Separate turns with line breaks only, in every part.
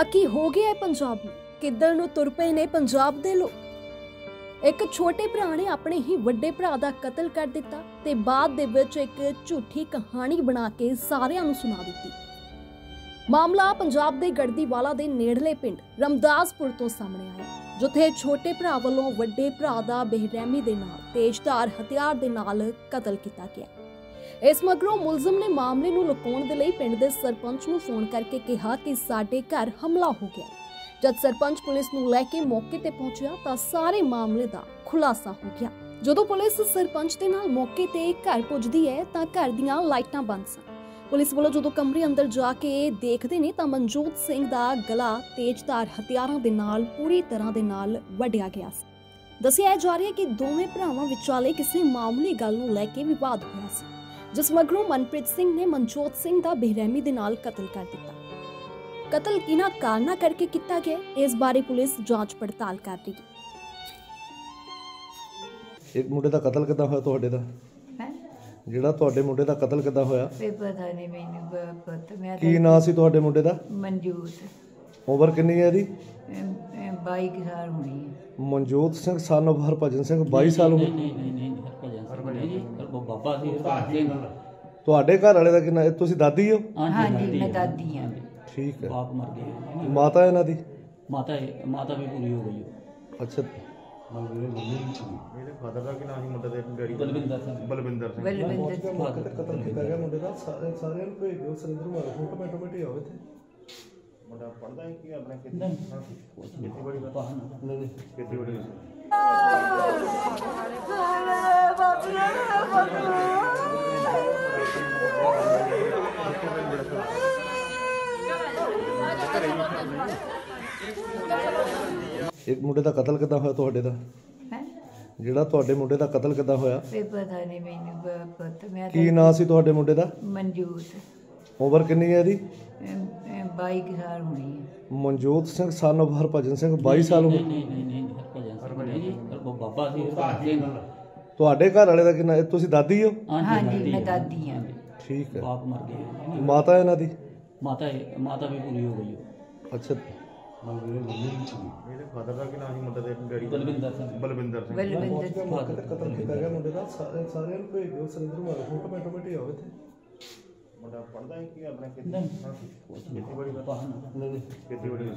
ਆ ਕੀ ਹੋ ਗਿਆ ਪੰਜਾਬ ਨੂੰ? ਕਿੱਧਰ ਨੂੰ ਤੁਰ ਪਏ ਨੇ ਪੰਜਾਬ ਦੇ ਲੋਕ? ਇੱਕ ਛੋਟੇ ਭਰਾ ਨੇ ਆਪਣੇ ਹੀ ਵੱਡੇ ਭਰਾ ਦਾ ਕਤਲ ਕਰ ਦਿੱਤਾ ਤੇ ਬਾਅਦ ਦੇ ਵਿੱਚ ਇੱਕ ਝੂਠੀ ਕਹਾਣੀ ਬਣਾ ਕੇ ਸਾਰਿਆਂ ਨੂੰ ਸੁਣਾ ਦਿੱਤੀ। ਮਾਮਲਾ ਪੰਜਾਬ ਦੇ ਗੜਦੀਵਾਲਾ ਦੇ ਨੇੜਲੇ ਪਿੰਡ ਰਮਦਾਸਪੁਰ ਤੋਂ ਸਾਹਮਣੇ ਆਇਆ, ਜਿੱਥੇ ਛੋਟੇ ਭਰਾ ਵੱਲੋਂ ਵੱਡੇ ਭਰਾ ਦਾ ਬੇਰਹਿਮੀ ਦੇ ਨਾਲ ਤੇਜ਼ਧਾਰ ਹਥਿਆਰ ਦੇ ਨਾਲ ਕਤਲ ਕੀਤਾ ਗਿਆ। ਇਸ ਮਗਰੋਂ ਮੁਲਜ਼ਮ ਨੇ ਮਾਮਲੇ ਨੂੰ ਲੁਕਾਉਣ ਦੇ ਲਈ ਪਿੰਡ ਦੇ ਸਰਪੰਚ ਨੂੰ ਫੋਨ ਕਰਕੇ ਕਿਹਾ ਕਿ ਸਾਡੇ ਘਰ ਹਮਲਾ ਹੋ ਗਿਆ। ਜਦ ਸਰਪੰਚ ਪੁਲਿਸ ਨੂੰ ਲੈ ਕੇ ਮੌਕੇ ਤੇ ਪਹੁੰਚਿਆ ਤਾਂ ਸਾਰੇ ਮਾਮਲੇ ਦਾ ਖੁਲਾਸਾ ਹੋ ਗਿਆ। ਜਦੋਂ ਪੁਲਿਸ ਸਰਪੰਚ ਦੇ ਨਾਲ ਮੌਕੇ ਤੇ ਘਰ ਪੁੱਜਦੀ ਹੈ ਤਾਂ ਘਰ ਦੀਆਂ ਲਾਈਟਾਂ ਬੰਦ ਸਨ। ਪੁਲਿਸ ਵੱਲੋਂ ਜਦੋਂ ਕਮਰੇ ਅੰਦਰ ਜਾ ਕੇ ਦੇਖਦੇ ਨੇ ਤਾਂ ਮਨਜੋਤ ਸਿੰਘ ਦਾ ਗਲਾ ਤੇਜ਼ਧਾਰ ਹਥਿਆਰਾਂ ਦੇ ਨਾਲ ਪੂਰੀ ਤਰ੍ਹਾਂ ਦੇ ਨਾਲ ਵੱਢਿਆ ਗਿਆ ਸੀ। ਦੱਸਿਆ ਜਾ ਰਿਹਾ ਹੈ ਕਿ ਦੋਵੇਂ ਭਰਾਵਾਂ ਵਿਚਾਲੇ ਕਿਸੇ ਮਾਮੂਲੀ ਗੱਲ ਨੂੰ ਲੈ ਕੇ ਵਿਵਾਦ ਹੋਇਆ ਸੀ। ਜਿਸ ਮਗਰੋਂ ਮਨਪ੍ਰੀਤ ਸਿੰਘ ਨੇ ਮਨਜੋਤ ਸਿੰਘ ਦਾ ਬੇਰਹਿਮੀ ਦੇ ਨਾਲ ਕਤਲ ਕਰ ਦਿੱਤਾ। ਕਤਲ ਕਿਹਨਾਂ ਕਾਰਨਾਂ ਕਰਕੇ ਕੀਤਾ ਗਿਆ ਇਸ ਬਾਰੇ ਪੁਲਿਸ ਜਾਂਚ ਪੜਤਾਲ ਕਰ ਰਹੀ ਹੈ।
ਇੱਕ ਮੁੰਡੇ ਦਾ ਕਤਲ ਕਿੱਦਾਂ ਹੋਇਆ ਤੁਹਾਡੇ ਦਾ?
ਹੈਂ?
ਜਿਹੜਾ ਤੁਹਾਡੇ ਮੁੰਡੇ ਦਾ ਕਤਲ ਕਿੱਦਾਂ ਹੋਇਆ?
ਵੀ ਪਤਾ ਨਹੀਂ ਮੈਨੂੰ ਬ- ਪੁੱਤ ਮੈਂ
ਕੀ ਨਾਂ ਸੀ ਤੁਹਾਡੇ ਮੁੰਡੇ ਦਾ?
ਮਨਜੂਤ।
ਉਮਰ ਕਿੰਨੀ ਹੈ ਇਹਦੀ?
ਅਮ, ਅਮ, 22 ਕੁ ਸਾਲ ਹੋਣੀ ਹੈ।
ਮਨਜੋਤ ਸਿੰਘ ਸਨ of ਹਰਭਜਨ ਸਿੰਘ 22 ਸਾਲ ਉਮਰ?
ਬਾਬਾ ਸੀ ਸਿੰਘ
ਤੁਹਾਡੇ ਘਰ ਵਾਲੇ ਦਾ ਕਿੰਨਾ ਤੁਸੀਂ ਦਾਦੀ ਹੋ?
ਹਾਂਜੀ ਮੈਂ ਦਾਦੀ ਹਾਂ
ਠੀਕ ਹੈ।
ਬਾਪ ਮਰ ਗਏ
ਮਾਤਾ ਇਹਨਾਂ ਦੀ?
ਮਾਤਾ ਮਾਤਾ ਵੀ ਪੂਰੀ ਹੋ ਗਈ।
ਅੱਛਾ।
ਮੇਰੇ ਫਾਦਰ ਦਾ ਕੀ ਨਾਮ ਸੀ ਮੁੰਡੇ ਦੇ ਡੈਡੀ
ਬਲਵਿੰਦਰ ਸਿੰਘ।
ਬਲਵਿੰਦਰ ਸਿੰਘ।
ਬਲਵਿੰਦਰ ਸਿੰਘ।
ਤੇ ਕਤਲ ਕੀਤਾ ਗਿਆ ਮੁੰਡੇ ਦਾ। ਸਾਰੇ ਸਾਰਿਆਂ ਨੂੰ ਭੇਜ ਦਿਓ ਸੁਰਿੰਦਰ ਮਾਰੋ ਫੋਟੋ ਮੈਟੋ ਮੈਟੀ ਆਵੇ ਤੇ
ਮੁੰਡਾ ਪੜਦਾ ਹੈ ਕਿ ਆਪਣੇ ਖੇਤੀ?
ਨਹੀਂ।
ਖੇਤੀਬਾੜੀ ਦਾ?
ਪਾਹਨ
ਖੇਤੀਬਾੜੀ ਦਾ।
ਇੱਕ ਮੁੰਡੇ ਦਾ ਕਤਲ ਕਿੱਦਾਂ ਹੋਇਆ ਤੁਹਾਡੇ ਦਾ?
ਹੈਂ?
ਜਿਹੜਾ ਤੁਹਾਡੇ ਮੁੰਡੇ ਦਾ ਕਤਲ ਕਿੱਦਾਂ ਹੋਇਆ?
ਵੀ ਪਤਾ ਨਹੀਂ ਮੈਨੂੰ ਬ- ਪੁੱਤ ਮੈਂ
ਕੀ ਨਾਂ ਸੀ ਤੁਹਾਡੇ ਮੁੰਡੇ ਦਾ?
ਮਨਜੂਤ।
ਉਮਰ ਕਿੰਨੀ ਹੈ ਇਹਦੀ?
ਅਮ, ਅਮ, 22 ਕੁ ਸਾਲ ਹੋਣੀ ਹੈ।
ਮਨਜੋਤ ਸਿੰਘ ਸਨ of ਹਰਭਜਨ ਸਿੰਘ 22 ਸਾਲ ਉਮਰ?
ਨਹੀਂ ਨਹੀਂ ਨਹੀਂ ਹਰਭਜਨ ਸਿੰਘ ਜੀ ਉਹ ਬਾਬਾ ਸੀ ਹਰਭਜਨ ਸਿੰਘ
ਤੁਹਾਡੇ ਘਰ ਵਾਲੇ ਦਾ ਕਿੰਨਾ ਇਹ ਤੁਸੀਂ ਦਾਦੀ ਹੋ?
ਹਾਂਜੀ ਮੈਂ ਦਾਦੀ ਹਾਂ।
ਠੀਕ ਹੈ।
ਬਾਪ ਮਰ ਗਏ
ਮਾਤਾ ਇਹਨਾਂ ਦੀ?
ਮਾਤਾ ਮਾਤਾ ਵੀ ਪੂਰੀ ਹੋ ਗਈ ਉਹ।
ਅੱਛਾ
ਮੇਰੇ ਫਾਦਰ ਦਾ ਕੀ ਨਾਮ ਸੀ ਮੁੰਡੇ ਦੇ ਡੈਡੀ ਦਾ
ਬਲਵਿੰਦਰ ਸਿੰਘ
ਬਲਵਿੰਦਰ ਸਿੰਘ
ਬਲਵਿੰਦਰ ਸਿੰਘ
ਮੌਕੇ ਤੇ ਕਤਲ ਕੀਤਾ ਗਿਆ ਮੁੰਡੇ ਦਾ ਸਾਰੇ ਸਾਰਿਆਂ ਨੂੰ ਭੇਜ ਦਿਓ ਸੁਰਿੰਦਰ ਮਾਰੋ ਫੋਟੋ ਮੈਟੋ ਮੈਟੀ ਆਵੇ ਤੇ
ਮੁੰਡਾ ਪੜਦਾ ਹੈ ਕਿ ਆਪਣੇ ਖੇਤੀ
ਨਹੀਂ
ਖੇਤੀਬਾੜੀ ਦਾ
ਪਾਹਨ
ਖੇਤੀਬਾੜੀ ਦਾ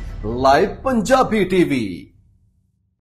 ਲਾਈਵ ਪੰਜਾਬੀ ਟੀਵੀ